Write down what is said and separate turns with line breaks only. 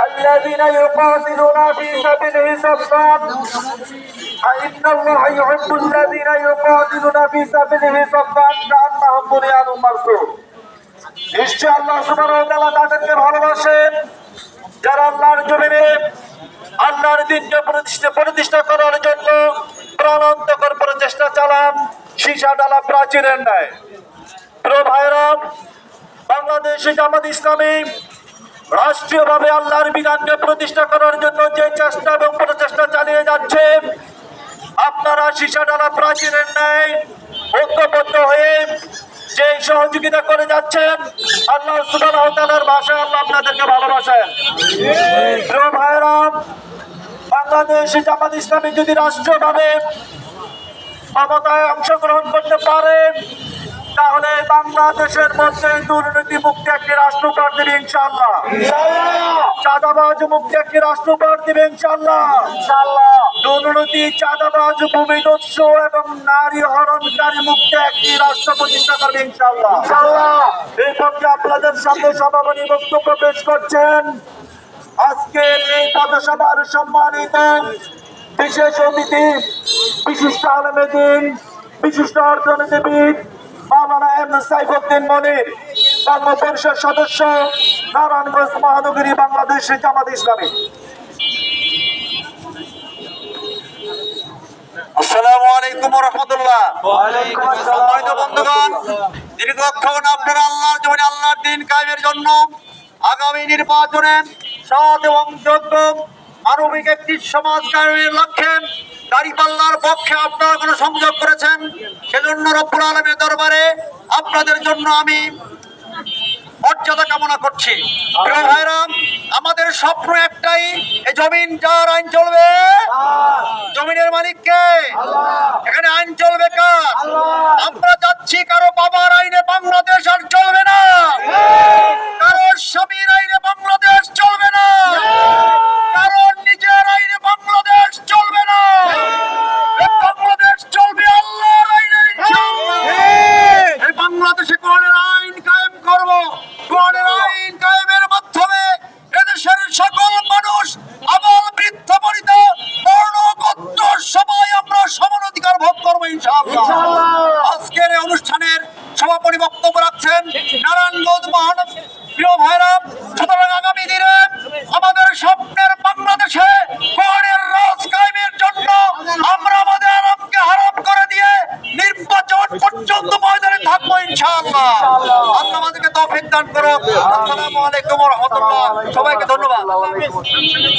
الذين يقاتلون في سبيله صفا إن الله يحب الذين يقاتلون في سبيله صفا كأنهم بنيان مرصوص নিশ্চয় আল্লাহ সুবহানাহু ওয়া তাআলা তাদেরকে ভালোবাসেন যারা আল্লাহর জমিনে আল্লাহর দিনকে প্রতিষ্ঠা প্রতিষ্ঠা করার জন্য প্রাণান্তকর প্রচেষ্টা চালান সীসা ডালা প্রাচীরের ন্যায় প্রিয় ভাইরাম বাংলাদেশে জামাত ইসলামী রাষ্ট্রীয়ভাবে আল্লাহর বিধানকে প্রতিষ্ঠা করার জন্য যে চেষ্টা এবং প্রচেষ্টা চালিয়ে যাচ্ছে, আপনারা সীসা ডালা প্রাচীরের ন্যায় ঐক্যবদ্ধ হয়ে যে সহযোগিতা করে যাচ্ছেন, আল্লাহ সুবহানাহু ওয়া তাআলার ভাষা আল্লাহ আপনাদেরকে ভালোবাসেন। প্রিয় বাংলাদেশ জামাত ইসলামী যদি রাষ্ট্রভাবে ক্ষমতায় অংশগ্রহণ করতে পারে তাহলে বাংলাদেশের মধ্যে দুর্নীতি মুক্ত একটি রাষ্ট্র দেবে ইনশাল্লাহ চাঁদাবাজ মুক্ত একটি রাষ্ট্র দেবে ইনশাল্লাহ দুর্নীতি, চাঁদাবাজ ভূমিদস্যু এবং নারী হরণকারী মুক্ত একটি রাষ্ট্র প্রতিষ্ঠা করবে ইনশাল্লাহ এই পক্ষে আপনাদের সামনে সভাপতি বক্তব্য পেশ করছেন। আজকের এই পথসভার সম্মানিত বিশেষ অতিথি, বিশিষ্ট আলমেদিন বিশিষ্ট অর্থনীতিবিদ মাওলানা এম সাইফুদ্দিন মনির কর্ম পরিষদ সদস্য নারায়ণগঞ্জ মহানগরী বাংলাদেশ জামাত ইসলামী।
আসসালামু আলাইকুম রহমতুল্লাহ। সম্মানিত বন্ধুগণ দীর্ঘক্ষণ আপনারা আল্লাহর জমিনে আল্লাহর দিন কায়েমের জন্য আগামী নির্বাচনে সৎ এবং যোগ্য মানবিক একটি সমাজ কায়েমের লক্ষ্যে দাঁড়িপাল্লার পক্ষে আপনারা কোনো সংযোগ করেছেন? সেজন্য রব্বুল আলমের দরবারে আপনাদের জন্য আমি মর্যাদা কামনা করছি। প্রিয় আমাদের স্বপ্ন একটাই এই জমিন যার আইন চলবে? জমিনের মালিককে? এখানে আইন চলবে কার? আমরা যাচ্ছি কারও বাবার আইনে বাংলাদেশ সভাপতি বক্তব্য রাখছেন নারায়ণগঞ্জ মহানগর প্রিয় ভাইরা, সুতরাং আগামী দিনে আমাদের স্বপ্নের বাংলাদেশে কোরআনের রাজ কায়েমের জন্য আমরা আমাদের আরামকে হারাম করে দিয়ে নির্বাচন পর্যন্ত ময়দানে থাকব ইনশাআল্লাহ। আল্লাহ আমাদেরকে তৌফিক দান করুন আসসালামু আলাইকুম ওয়া রাহমাতুল্লাহ। সবাইকে ধন্যবাদ।